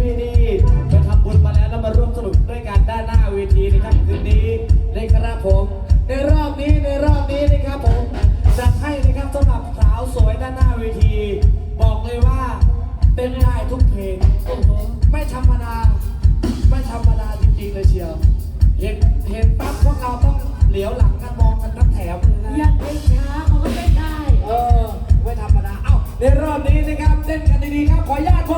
พี่ๆที่ไปทำบุญมาแล้วแล้วมาร่วมสนุกด้วยกันด้านหน้าเวทีนะครับคืนนี้นะครับผมในรอบนี้ในรอบนี้นะครับผมจัดให้นะครับสำหรับสาวสวยด้านหน้าเวที บอกเลยว่าเต้นได้ทุกเพลงไม่ธรรมดาไม่ธรรมดาจริงๆเลยเชียว เห็นเห็นปั๊บพวกเราต้องเหลียวหลังกันมองกันทั้งแถวเลยนะอยากเพลงช้าเขาก็เต้นได้ เออไม่ธรรมดา เอ้าในรอบนี้นะครับเต้นกันดีๆครับ ขออนุญาตพบ